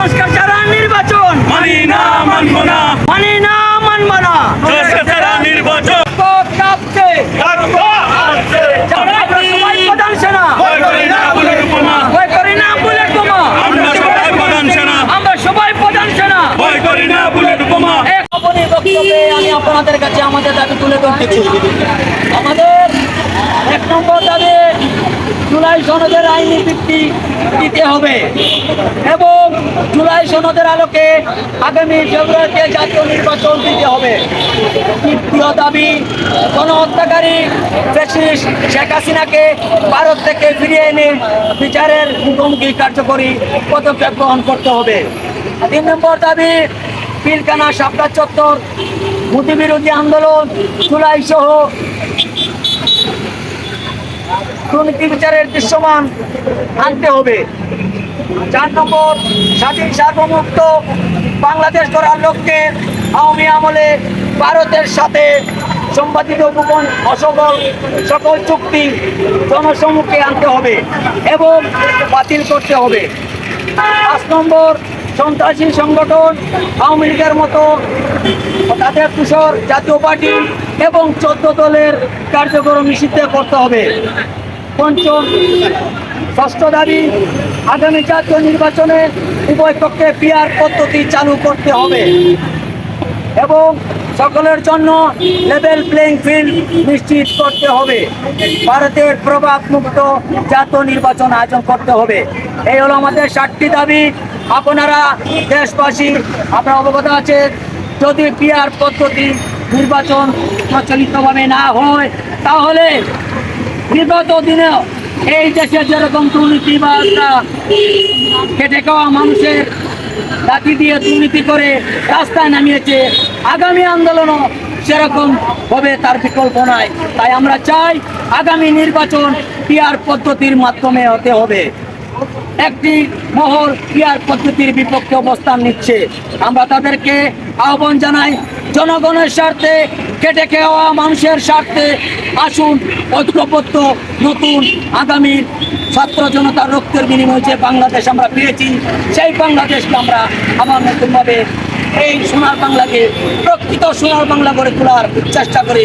সংস্কার ছাড়া নির্বাচন। মানি না মানব মানি মানব সংস্কার ছাড়া নির্বাচন। কাঁপছে আমি আপনাদের কাছে আমাদের দাবি তুলে ধরতেছি আমাদের এক নম্বর দাবি জুলাই সনদের আইনি ভিত্তি দিতে হবে। এবং জুলাই সনদের আলোকে আগামী ফেব্রুয়ারিতে জাতীয় নির্বাচন দিতে হবে। তৃতীয় দাবি, গণহত্যাকারী ফ্যাসিস্ট শেখ হাসিনাকে ভারত থেকে ফিরিয়ে এনে বিচারের মুখোমুখি কার্যকরী পদক্ষেপ গ্রহণ করতে হবে। তিন নম্বর দাবি পিলকানা সাপটা চত্বর বিরোধী আন্দোলন জুলাই সহ দুর্নীতি বিচারের দৃশ্যমান আনতে হবে। চার নম্বর স্বাধীন সার্বভৌমুক্ত বাংলাদেশ করার লক্ষ্যে আওয়ামী আমলে ভারতের সাথে সম্পাদিত গোপন অসফল সকল চুক্তি জনসম্মুখে আনতে হবে এবং বাতিল করতে হবে। পাঁচ নম্বর সন্ত্রাসী সংগঠন আওয়ামী লীগের মতো তাদের তুষর জাতীয় পার্টি এবং চোদ্দ দলের কার্যক্রম নিষিদ্ধ করতে হবে। পঞ্চম ষষ্ঠ দাবি, আগামী জাতীয় নির্বাচনে উভয় পক্ষে পিয়ার পদ্ধতি চালু করতে হবে। এবং সকলের জন্য লেভেল প্লেইং ফিল্ড নিশ্চিত করতে হবে। ভারতের প্রভাব মুক্ত জাতীয় নির্বাচন আয়োজন করতে হবে। এই হলো আমাদের ষাটটি দাবি। আপনারা দেশবাসী, আপনারা অবগত আছে যদি পিয়ার পদ্ধতি নির্বাচন প্রচলিতভাবে না হয়, তাহলে বিগত দিনেও এই দেশে যেরকম দুর্নীতি বা খেটে খাওয়া মানুষের লাঠি দিয়ে দুর্নীতি করে রাস্তায় নামিয়েছে, আগামী আন্দোলনও সেরকম হবে তার বিকল্প নাই। তাই আমরা চাই আগামী নির্বাচন পিয়ার পদ্ধতির মাধ্যমে হতে হবে। একটি মহল পিয়ার পদ্ধতির বিপক্ষে অবস্থান নিচ্ছে। আমরা তাদেরকে আহ্বান জানাই জনগণের স্বার্থে, কেটে খেওয়া মানুষের স্বার্থে আসুন ঐক্যবদ্ধ নতুন আগামী ছাত্র জনতার রক্তের বিনিময়ে যে বাংলাদেশ আমরা পেয়েছি, সেই বাংলাদেশকে আমরা আমার নতুনভাবে এই সোনার বাংলাকে প্রকৃত সোনার বাংলা গড়ে তোলার চেষ্টা করি।